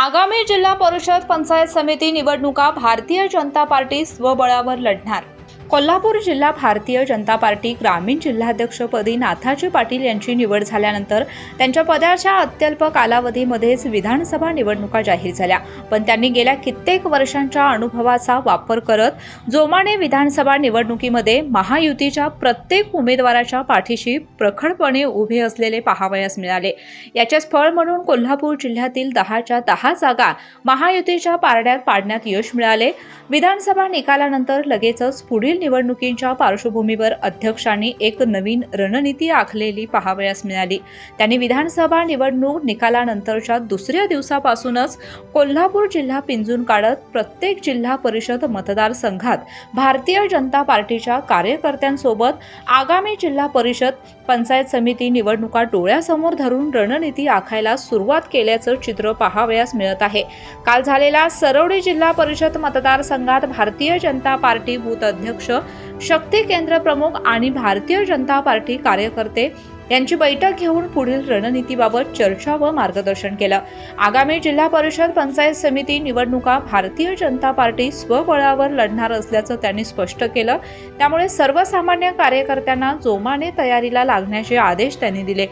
आगामी जिल्हा परिषद पंचायत समिती निवडणुका भारतीय जनता पार्टी स्वबळावर लढणार. कोल्हापूर जिल्हा भारतीय जनता पार्टी ग्रामीण जिल्हाध्यक्षपदी नाथाजी पाटील यांची निवड झाल्यानंतर त्यांच्या पदाच्या अत्यल्प कालावधीमध्येच विधानसभा निवडणुका जाहीर झाल्या. पण त्यांनी गेल्या कित्येक वर्षांच्या अनुभवाचा वापर करत जोमाने विधानसभा निवडणुकीमध्ये महायुतीच्या प्रत्येक उमेदवाराच्या पाठीशी प्रखरपणे उभे असलेले पाहावयास मिळाले. याचेच फळ म्हणून कोल्हापूर जिल्ह्यातील दहाच्या दहा जागा महायुतीच्या पारड्यात पाडण्यात यश मिळाले. विधानसभा निकालानंतर लगेचच पुढील निवडणुकींच्या पार्श्वभूमीवर अध्यक्षांनी एक नवीन रणनीती आखलेली पाहावयास मिळाली. त्यांनी विधानसभा निवडणूक निकालानंतरच्या दुसऱ्या दिवसापासूनच कोल्हापूर जिल्हा पिंजून काढत प्रत्येक जिल्हा परिषद मतदारसंघात भारतीय जनता पार्टीच्या कार्यकर्त्यांसोबत आगामी जिल्हा परिषद पंचायत समिती निवडणुका डोळ्यासमोर धरून रणनीती आखायला सुरुवात केल्याचं चित्र पाहावयास मिळत आहे. काल झालेला सरवडी जिल्हा परिषद मतदारसंघात भारतीय जनता पार्टी बूथ अध्यक्ष शक्ती केंद्र प्रमुख आणि भारतीय जनता पार्टी कार्यकर्ते यांची बैठक घेऊन पुढील रणनीतीबाबत चर्चा व मार्गदर्शन केलं. आगामी जिल्हा परिषद पंचायत समिती निवडणुका भारतीय जनता पार्टी स्वबळावर लढणार असल्याचं त्यांनी स्पष्ट केलं. त्यामुळे सर्वसामान्य कार्यकर्त्यांना जोमाने तयारीला लागण्याचे आदेश त्यांनी दिले.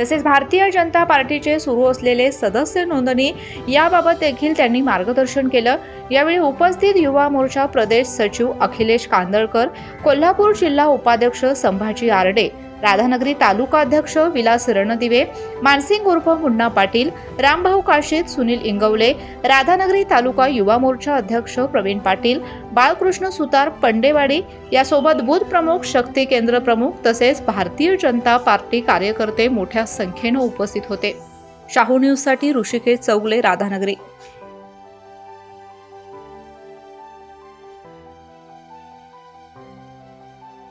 तसेच भारतीय जनता पार्टीचे सुरू असलेले सदस्य नोंदणी याबाबत देखील त्यांनी मार्गदर्शन केलं. यावेळी उपस्थित युवा मोर्चा प्रदेश सचिव अखिलेश कांदळकर कोल्हापूर जिल्हा उपाध्यक्ष संभाजी आरडे राधानगरी तालुका अध्यक्ष विलास रणदिवे मानसिंग उर्फ मुन्ना पाटील रामभाऊ काशीद सुनील इंगवले राधानगरी तालुका युवा मोर्चा अध्यक्ष प्रवीण पाटील बाळकृष्ण सुतार पंडेवाडी यासोबत बूथ प्रमुख शक्ती केंद्र प्रमुख तसेच भारतीय जनता पार्टी कार्यकर्ते मोठ्या संख्येनं उपस्थित होते. शाहू न्यूजसाठी ऋषिकेश चौगले राधानगरी.